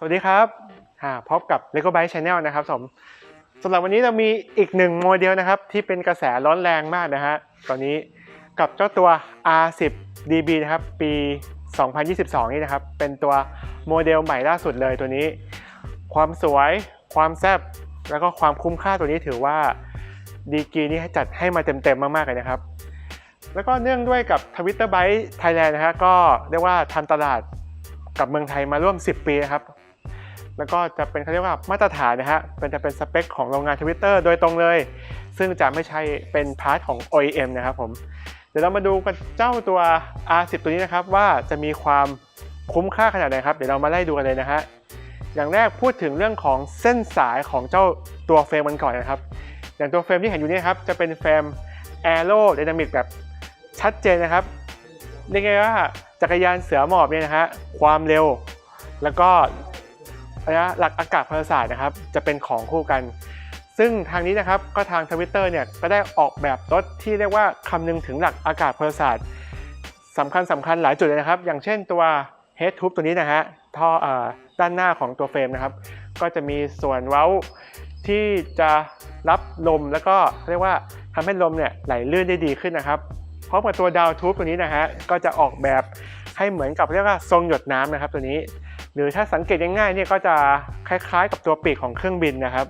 สวัสดีครับพบกับ Lego Byte Channel นะครับผมสำหรับวันนี้เรามีอีกหนึ่งโมเดลนะครับ ที่เป็นกระแสร้อนแรงมากนะฮะตอนนี้กับเจ้าตัว R10 DB นะครับ ปี 2022 นี่นะครับ เป็นตัวโมเดลใหม่ล่าสุดเลยตัวนี้ ความสวย ความแซ่บแล้วก็ความคุ้มค่าตัวนี้ถือว่าดีกรีนี้จัดให้มาเต็มๆมากๆเลยนะครับ แล้วก็เนื่องด้วยกับ Twitter Byte Thailand นะฮะก็เรียกว่าทำตลาดกับเมืองไทยมาร่วม 10 ปีนะครับ แล้วก็จะเป็นเขาเรียกว่ามาตรฐานนะฮะเป็นจะเป็นสเปคของโรงงาน Twitter โดยตรงเลย ซึ่งจะไม่ใช่เป็นพาร์ทของ OEM นะครับผม เดี๋ยวเรามาดูกันเจ้าตัว R10 ตัวนี้นะครับว่าจะมีความคุ้มค่าขนาดไหนครับ เดี๋ยวเรามาไล่ดูกันเลยนะฮะ อย่างแรกพูดถึงเรื่องของเส้นสายของเจ้าตัวเฟรมมันก่อนนะครับ อย่างตัวเฟรมที่เห็นอยู่นี่ครับจะเป็นเฟรม Aero Dynamic แบบชัดเจนนะครับเรียกง่ายว่าจักรยานเสือหมอบเนี่ยนะฮะความเร็ว แล้วก็ะยะหลักอากาศพลศาสตร์นะครับ จะเป็นของคู่กัน ซึ่งทางนี้นะครับก็ทางทวิตเตอร์เนี่ยก็ได้ออกแบบรถที่เรียกว่าคำนึงถึงหลักอากาศพลศาสตร์สำคัญสำคัญหลายจุดเลยนะครับ อย่างเช่นตัว head tube ตัวนี้นะฮะท่ออด้านหน้าของตัวเฟรมนะครับ ก็จะมีส่วนเว้าที่จะรับลมแล้วก็เรียกว่าทำให้ลมเนี่ยไหลลื่นได้ดีขึ้นนะครับพร้อมกับตัวดาวทูบตัวนี้นะฮะก็จะออกแบบให้เหมือนกับเรียกว่าทรงหยดน้ำนะครับตัวนี้ หรือถ้าสังเกตง่ายๆเนี่ยก็จะคล้ายๆ กับตัวปีกของเครื่องบินนะครับ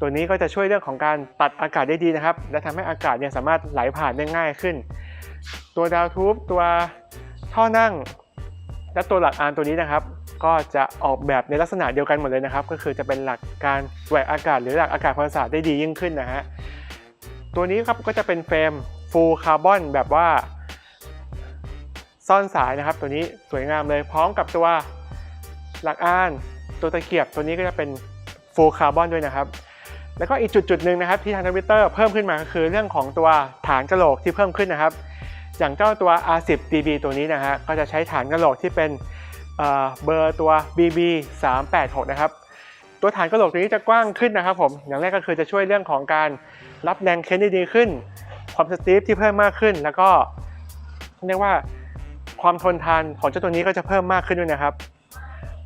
ตัวนี้ก็จะช่วยเรื่องของการตัดอากาศได้ดีนะครับ และทำให้อากาศเนี่ยสามารถไหลผ่านได้ง่ายขึ้น ตัวดาวทูบตัวท่อนั่ง และตัวหลักอานตัวนี้นะครับ ก็จะออกแบบในลักษณะเดียวกันหมดเลยนะครับ ก็คือจะเป็นหลักการแหวกอากาศหรือหลักอากาศพลศาสตร์ได้ดียิ่งขึ้นนะฮะตัวนี้ครับก็จะเป็นเฟรมฟูลคาร์บอนแบบว่าซ่อนสายนะครับ ตัวนี้สวยงามเลยพร้อมกับตัว หลักอาน ตัวตะเกียบตัวนี้ก็จะเป็นฟูลคาร์บอนด้วยนะครับ แล้วก็อีกจุดจุดหนึ่งนะครับที่ทางทวิตเตอร์เพิ่มขึ้นมาก็คือเรื่องของตัวฐานกระโหลกที่เพิ่มขึ้นนะครับ อย่างเจ้าตัว R10 DB ตัวนี้นะฮะก็จะใช้ฐานกระโหลกที่เป็นเอ่อเบอร์ตัว BB 386นะครับตัวฐานกระโหลกตัวนี้จะกว้างขึ้นนะครับผมอย่างแรกก็คือจะช่วยเรื่องของการรับแรงเค้นได้ดีขึ้น ความสตีฟที่เพิ่มมากขึ้น แล้วก็เรียกว่าความทนทานของเจ้าตัวนี้ก็จะเพิ่มมากขึ้นด้วยนะครับ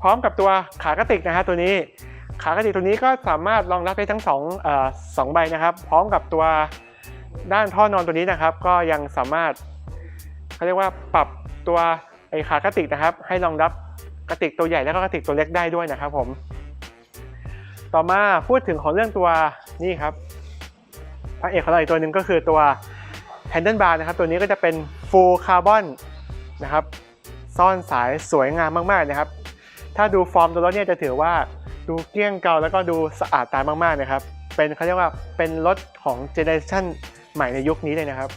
พร้อมกับตัวขากระติกนะฮะตัวนี้ ขากระติกตัวนี้ก็สามารถรองรับได้ทั้งสองสองใบนะครับ พร้อมกับตัวด้านท่อนอนตัวนี้นะครับ ก็ยังสามารถเขาเรียกว่าปรับตัวไอขากระติกนะครับ ให้รองรับกระติกตัวใหญ่แล้วก็กระติกตัวเล็กได้ด้วยนะครับผม ต่อมาพูดถึงของเรื่องตัวนี่ครับพระเอกของเราอีกตัวหนึ่งก็คือตัว handle bar นะครับ ตัวนี้ก็จะเป็น full carbon นะครับ ซ่อนสายสวยงามมากๆนะครับ ถ้าดูฟอร์มตัวรถเนี่ยจะถือว่าดูเกลี้ยงเกลาแล้วก็ดูสะอาดตามากๆนะครับ เป็นเขาเรียกว่าเป็นรถของเจเนอเรชันใหม่ในยุคนี้เลยนะครับ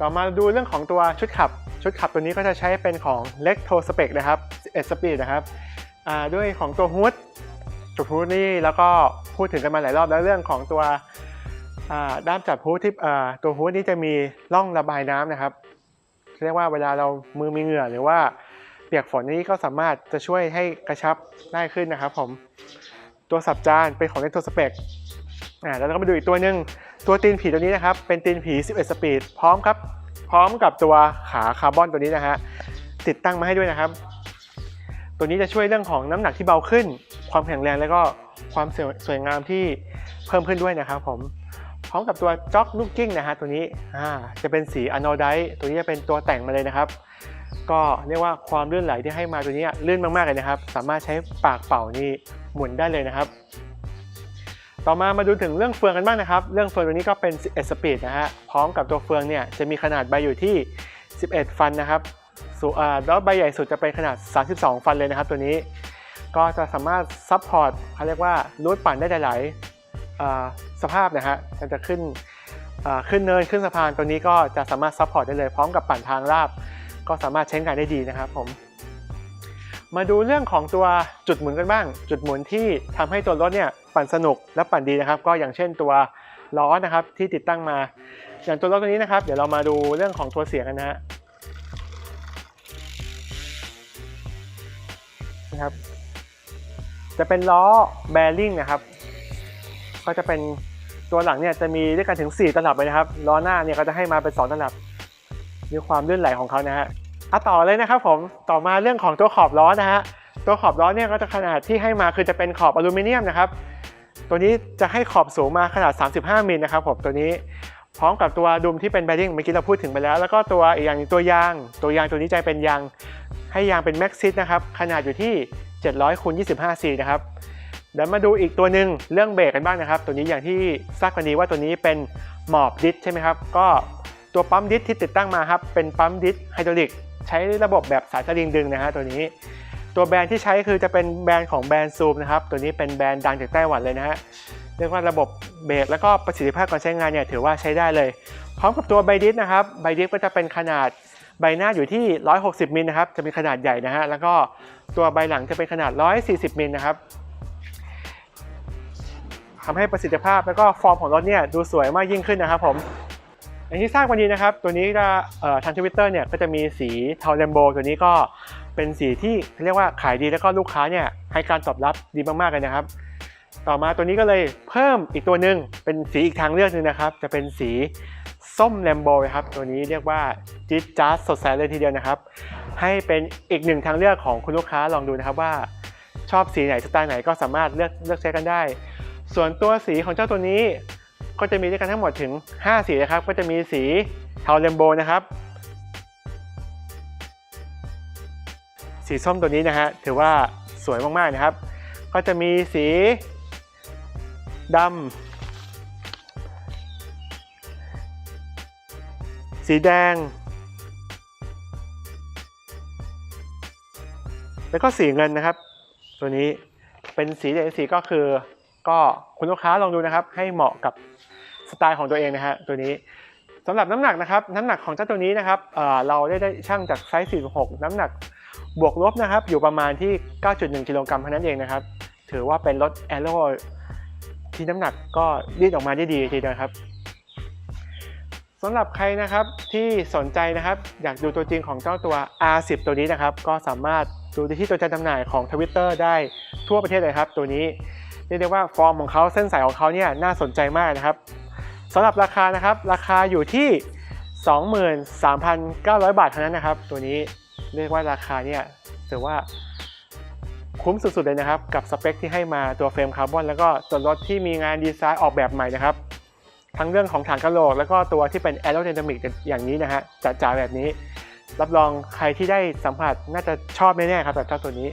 ต่อมาดูเรื่องของตัวชุดขับ ชุดขับตัวนี้ก็จะใช้เป็นของ l e c t o Spec นะครับ11 Speed นะครับด้วยของตัวฮูดจุดฮูดนี่แล้วก็พูดถึงกันมาหลายรอบแล้วเรื่องของตัวด้ามจับฮูดที่ตัวฮูดนี่จะมีร่องระบายน้ำนะครับเรียกว่าเวลาเรามือมีเหงื่อหรือว่า เปียกฝนนี้ก็สามารถจะช่วยให้กระชับได้ขึ้นนะครับผมตัวสับจานเป็นของ l e c t o Spec อ่าแล้วก็มาดูอีกตัวหนึ่งตัวตีนผีตัวนี้นะครับเป็นตีนผี 11 สปีดพร้อมครับพร้อมกับตัวขาคาร์บอนตัวนี้นะฮะติดตั้งมาให้ด้วยนะครับ ตัวนี้จะช่วยเรื่องของน้ำหนักที่เบาขึ้น ความแข็งแรงแล้วก็ความสวยสวยงามที่เพิ่มขึ้นด้วยนะครับผมพร้อมกับตัวจ็อกลูกกิ้งนะฮะตัวนี้อ่าจะเป็นสีอะโนไดตัวนี้จะเป็นตัวแต่งมาเลยนะครับ ก็เรียกว่าความลื่นไหลที่ให้มาตัวนี้ลื่นมากๆเลยนะครับ สามารถใช้ปากเป่านี่หมุนได้เลยนะครับ ต่อมามาดูถึงเรื่องเฟืองกันบ้างนะครับ เรื่องเฟืองตัวนี้ก็เป็น 11 สปีดนะฮะพร้อมกับตัวเฟืองเนี่ยจะมีขนาดใบอยู่ที่ 11 ฟันนะครับส่วนอ่าแล้วใบใหญ่สุดจะเป็นขนาด 32 ฟันเลยนะครับตัวนี้ ก็จะสามารถซัพพอร์ตเขาเรียกว่ารูดปั่นได้หลายสภาพนะฮะจะขึ้นขึ้นเนินขึ้นสะพานตัวนี้ก็จะสามารถซัพพอร์ตได้เลยพร้อมกับปั่นทางราบ ก็สามารถใช้งานได้ดีนะครับผม มาดูเรื่องของตัวจุดหมุนกันบ้าง จุดหมุนที่ทำให้ตัวรถเนี่ยปั่นสนุกและปั่นดีนะครับ ก็อย่างเช่นตัวล้อนะครับที่ติดตั้งมา อย่างตัวรถตัวนี้นะครับ เดี๋ยวเรามาดูเรื่องของตัวเสียงกันนะฮะนะครับ จะเป็นล้อแบริ่งนะครับ ก็จะเป็นตัวหลังเนี่ยจะมีด้วยกันถึง 4 ตลับเลยนะครับ ล้อหน้าเนี่ยก็จะให้มาเป็น 2 ตลับ มีความลื่นไหลของเขานะฮะอะต่อเลยนะครับผมต่อมาเรื่องของตัวขอบล้อนะฮะตัวขอบล้อเนี่ยก็จะขนาดที่ให้มาคือจะเป็นขอบอลูมิเนียมนะครับตัวนี้จะให้ขอบสูงมาขนาด 35มิลนะครับผมตัวนี้พร้อมกับตัวดุมที่เป็นแบริ่งเมื่อกี้เราพูดถึงไปแล้ว แล้วก็ตัวอีกอย่างหนึ่งตัวยาง ตัวยางตัวนี้จะเป็นยางให้ยางเป็นแม็กซิสนะครับขนาดอยู่ที่ 700คูณ25 c นะครับเดี๋ยวมาดูอีกตัวหนึ่งเรื่องเบรกกันบ้างนะครับ ตัวนี้อย่างที่ทราบกันดีว่าตัวนี้เป็นหมอบดิสใช่ไหมครับ ก็ ตัวปั๊มดิสที่ติดตั้งมาครับเป็นปั๊มดิสไฮดรอลิกใช้ระบบแบบสายสลิงดึงนะฮะตัวนี้ ตัวแบรนด์ที่ใช้คือจะเป็นแบรนด์ของแบรนด์ซูมนะครับตัวนี้เป็นแบรนด์ดังจากไต้หวันเลยนะฮะเรียกว่าระบบเบรกแล้วก็ประสิทธิภาพการใช้งานเนี่ยถือว่าใช้ได้เลย พร้อมกับตัวไบดิสนะครับไบดิสก็จะเป็นขนาดใบหน้าอยู่ที่ 160มิลนะครับจะเป็นขนาดใหญ่นะฮะแล้วก็ตัวใบหลังจะเป็นขนาด 140มิลนะครับทำให้ประสิทธิภาพแล้วก็ฟอร์มของรถเนี่ยดูสวยมากยิ่งขึ้นนะครับผม อย่างที่ทราบวันนี้นะครับ ตัวนี้จะทางทวิตเตอร์เนี่ยก็จะมีสีเทาแลมโบตัวนี้ก็เป็นสีที่เรียกว่าขายดีแล้วก็ลูกค้าเนี่ยให้การตอบรับดีมากๆเลยนะครับ ต่อมาตัวนี้ก็เลยเพิ่มอีกตัวหนึ่งเป็นสีอีกทางเลือกหนึ่งนะครับ จะเป็นสีส้มแลมโบครับตัวนี้เรียกว่าจิ๊ดจ๊าดสดใสเลยทีเดียวนะครับ ให้เป็นอีกหนึ่งทางเลือกของคุณลูกค้าลองดูนะครับว่า ชอบสีไหนสไตล์ไหนก็สามารถเลือกเลือกใช้กันได้ ส่วนตัวสีของเจ้าตัวนี้ ก็จะมีด้วยกันทั้งหมดถึง 5 สีนะครับ ก็จะมีสีเทาเรมโบนะครับ สีส้มตัวนี้นะฮะถือว่าสวยมากๆนะครับ ก็จะมีสีดำสีแดง แล้วก็สีเงินนะครับ ตัวนี้เป็นสีเดสีก็คือ ก็คุณลูกค้าลองดูนะครับ ให้เหมาะกับสไตล์ของตัวเองนะฮะตัวนี้สำหรับน้ำหนักนะครับน้ำหนักของเจ้าตัวนี้นะครับเเราได้ได้ช่างจากไซส์46 น้ำหนักบวกลบนะครับ อยู่ประมาณที่ 9.1 กิโลกรัมเท่านั้นเองนะครับ ถือว่าเป็นรถแอโร่ที่น้ำหนักก็ยืดออกมาได้ดีทีเดียวครับสำหรับใครนะครับที่สนใจนะครับอยากดูตัวจริงของเจ้าตัว R10 ตัวนี้นะครับ ก็สามารถดูได้ที่ตัวแทนจำหน่ายของ Twitter ได้ทั่วประเทศเลยครับ ตัวนี้ เรียกได้ว่าฟอร์มของเขาเส้นสายของเขาเนี่ยน่าสนใจมากนะครับสำหรับราคานะครับราคาอยู่ที่ 23,900 บาทเท่านั้นนะครับ ตัวนี้เรียกว่าราคาเนี่ยถือว่าคุ้มสุดๆเลยนะครับ กับสเปคที่ให้มาตัวเฟรมคาร์บอนแล้วก็ตัวรถที่มีงานดีไซน์ออกแบบใหม่นะครับ ทั้งเรื่องของฐานกระโหลก แล้วก็ตัวที่เป็นแอโร d y นามิกอย่างนี้นะฮะจ๋าๆแบบนี้ รับรองใครที่ได้สัมผัสน่าจะชอบแน่ๆครับกับเจ้าตัวนี้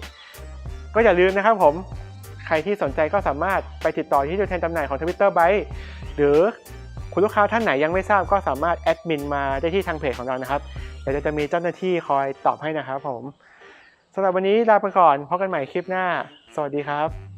ก็อย่าลืมนะครับผม ใครที่สนใจก็สามารถไปติดต่อที่ตัวแทนจำหน่ายของ Twitter b y t e หรือคุณลูกค้าท่านไหนยังไม่ทราบก็สามารถแอดมินมาได้ที่ทางเพจของเรานะครับเดี๋ยวจะมีเจ้าหน้าที่คอยตอบให้นะครับผมสำหรับวันนี้ลาไปก่อนพบกันใหม่คลิปหน้า สวัสดีครับ